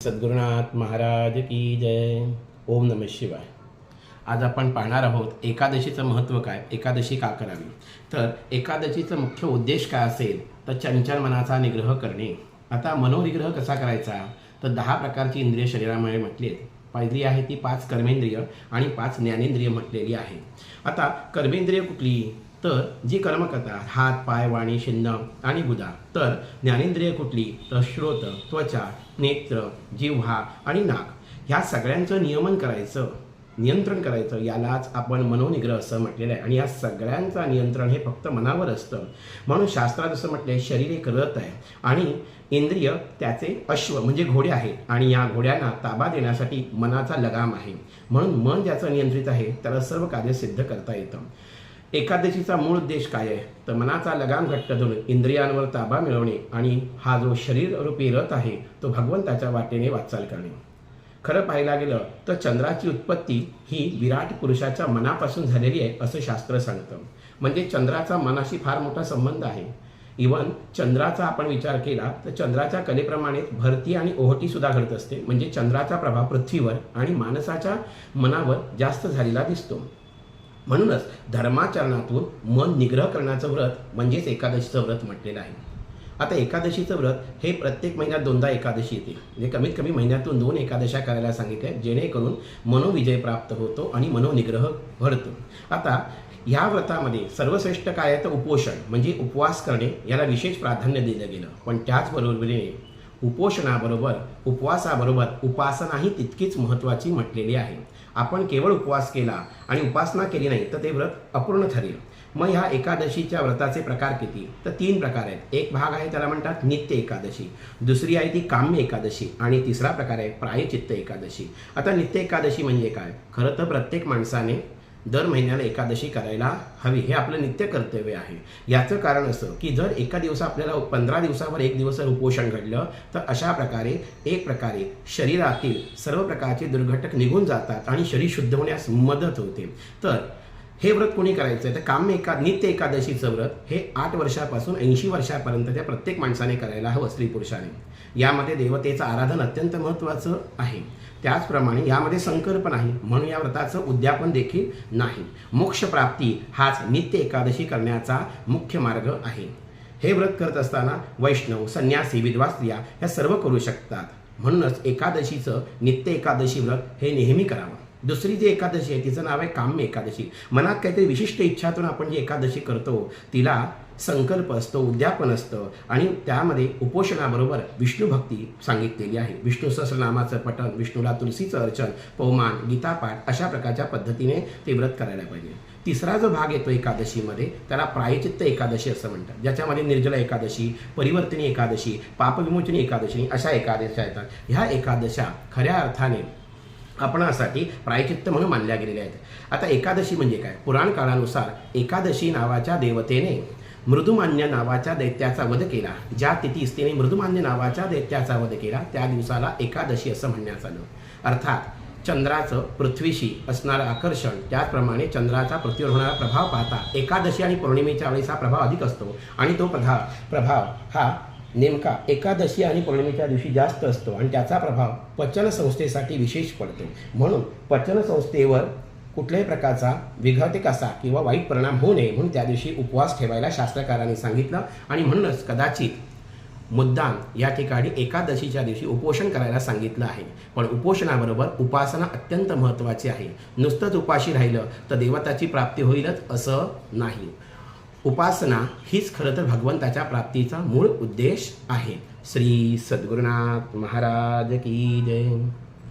सद्गुरुनाथ महाराज की जय. ओम नम शिवाय. आज आपण पाहणार आहोत एकादशीचं महत्त्व काय? एकादशी का करावी? तर एकादशीचा मुख्य उद्देश काय असेल तर चंचल मनाचा निग्रह करणे. आता मनोनिग्रह कसा करायचा? तर दहा प्रकारची इंद्रिय शरीरामध्ये म्हटली आहेत पहिली आहे ती पाच कर्मेंद्रिय आणि पाच ज्ञानेंद्रिय म्हटलेली आहे. आता कर्मेंद्रिय कुठली? तर जी कर्म करतात हात पाय वाणी शिन्न आणि गुदा तर ज्ञानेंद्रिय कुठली तर श्रोत त्वचा नेत्र जिव्हा आणि नाक ह्या सगळ्यांचं नियमन करायचं नियंत्रण करायचं यालाच आपण मनोनिग्रह असं म्हटलेलं आहे. आणि या सगळ्यांचा नियंत्रण हे फक्त मनावर असतं. म्हणून शास्त्रात असं म्हटलंय शरीर एक रथ आहे आणि इंद्रिय त्याचे अश्व म्हणजे घोडे आहेत आणि या घोड्यांना ताबा देण्यासाठी मनाचा लगाम आहे. म्हणून मन ज्याचं नियंत्रित आहे त्याला सर्व कार्य सिद्ध करता येतं. एकादशीचा मूळ उद्देश काय आहे? तर मनाचा लगाम घट्ट धरून इंद्रियांवर ताबा मिळवणे आणि हा जो शरीर रूपी रथ आहे तो भगवंताच्या वाटेने वाटचाल करणे. खरं पाहायला गेलं तर चंद्राची उत्पत्ती ही विराट पुरुषाच्या मनापासून झालेली आहे असं शास्त्र सांगतं. म्हणजे चंद्राचा मनाशी फार मोठा संबंध आहे. इवन चंद्राचा आपण विचार केला तर चंद्राच्या कलेप्रमाणे भरती आणि ओहटी सुद्धा घडत असते. म्हणजे चंद्राचा प्रभाव पृथ्वीवर आणि माणसाच्या मनावर जास्त झालेला दिसतो. म्हणूनच धर्माचरणातून मन निग्रह करण्याचं व्रत म्हणजेच एकादशीचं व्रत म्हटलेलं आहे. आता एकादशीचं व्रत हे प्रत्येक महिन्यात दोनदा एकादशी येते. म्हणजे कमीत कमी महिन्यातून दोन एकादशा करायला सांगितल्या जेणेकरून मनोविजय प्राप्त होतो आणि मनोनिग्रह घडतो. आता ह्या व्रतामध्ये सर्वश्रेष्ठ काय आहे तर उपोषण म्हणजे उपवास करणे याला विशेष प्राधान्य दिलं गेलं. पण त्याचबरोबरीने उपोषणाबरोबर उपवासाबरोबर उपासनाही तितकीच महत्त्वाची म्हटलेली आहे. आपण केवळ उपवास केला आणि उपासना केली नाही तर ते व्रत अपूर्ण ठरेल. मग ह्या एकादशीच्या व्रताचे प्रकार किती? तर तीन प्रकार आहेत. एक भाग आहे त्याला म्हणतात नित्य एकादशी. दुसरी आहे ती काम्य एकादशी. आणि तिसरा प्रकार आहे प्रायचित्त एकादशी. आता नित्य एकादशी म्हणजे काय? खरं तर प्रत्येक माणसाने दर महिन्याला एकादशी करायला हवी. हे आपलं नित्य कर्तव्य आहे. याचं कारण असं की जर एका दिवसा आपल्याला पंधरा दिवसावर एक दिवस जर उपोषण घडलं तर अशा प्रकारे एक प्रकारे शरीरातील सर्व प्रकारचे दुर्घटक निघून जातात आणि शरीर शुद्ध होण्यास मदत होते. तर हे व्रत कोणी करायचं आहे तर काम्य एका नित्य एकादशीचं व्रत हे आठ वर्षापासून ऐंशी वर्षापर्यंत त्या प्रत्येक माणसाने करायला हवं स्त्री पुरुषाने. यामध्ये देवतेचं आराधन अत्यंत महत्त्वाचं आहे. त्याचप्रमाणे यामध्ये संकल्प नाही म्हणून या व्रताचं उद्यापन देखील नाही. मोक्षप्राप्ती हाच नित्य एकादशी करण्याचा मुख्य मार्ग आहे. हे व्रत करत असताना वैष्णव संन्यासी विधवा स्त्रिया ह्या सर्व करू शकतात. म्हणूनच एकादशीचं नित्य एकादशी व्रत हे नेहमी करावं. दुसरी जी एकादशी आहे तिचं नाव आहे काम्य एकादशी. मनात काहीतरी विशिष्ट इच्छातून आपण जी एकादशी करतो तिला संकल्प असतो उद्यापन असतं आणि त्यामध्ये उपोषणाबरोबर विष्णू भक्ती सांगितलेली आहे. विष्णू सहस्रनामाचं पठण विष्णूला तुलसीचं अर्चन पौमान गीतापाठ अशा प्रकारच्या पद्धतीने ते व्रत करायला पाहिजे. तिसरा जो भाग येतो एकादशीमध्ये त्याला प्रायचित्त एकादशी असं म्हणतात. ज्याच्यामध्ये निर्जला एकादशी परिवर्तनी एकादशी पापविमोचनी एकादशी अशा एकादशा येतात. ह्या एकादशा खऱ्या अर्थाने आपणासाठी प्रायचित्त म्हणून मानल्या गेलेल्या आहेत. आता एकादशी म्हणजे काय? पुराण काळानुसार एकादशी नावाच्या देवतेने मृदुमान्य नावाच्या दैत्याचा वध केला. ज्या तिथीस तिने मृदुमान्य नावाच्या दैत्याचा वध केला त्या दिवसाला एकादशी असं म्हणण्यात आलं. अर्थात चंद्राचं पृथ्वीशी असणारं आकर्षण त्याचप्रमाणे चंद्राचा पृथ्वीवर होणारा प्रभाव पाहता एकादशी आणि पौर्णिमेच्या वेळेस हा प्रभाव अधिक असतो आणि तो प्रभाव प्रभाव हा नेमका एकादशी आणि पौर्णिमेच्या दिवशी जास्त असतो आणि त्याचा प्रभाव पचन संस्थेसाठी विशेष पडतो. म्हणून पचन संस्थेवर कुठल्याही प्रकारचा विघातिक असा किंवा वाईट परिणाम होऊ नये म्हणून त्या दिवशी उपवास ठेवायला शास्त्रकारांनी सांगितलं आणि म्हणूनच कदाचित मुद्दाम या ठिकाणी एकादशीच्या दिवशी उपोषण करायला सांगितलं आहे. पण उपोषणाबरोबर उपासना अत्यंत महत्त्वाची आहे. नुसतंच उपाशी राहिलं तर देवताची प्राप्ती होईलच असं नाही. उपासना हीच खरं तर भगवंताच्या प्राप्तीचा मूळ उद्देश आहे. श्री सद्गुरुनाथ महाराज की जय.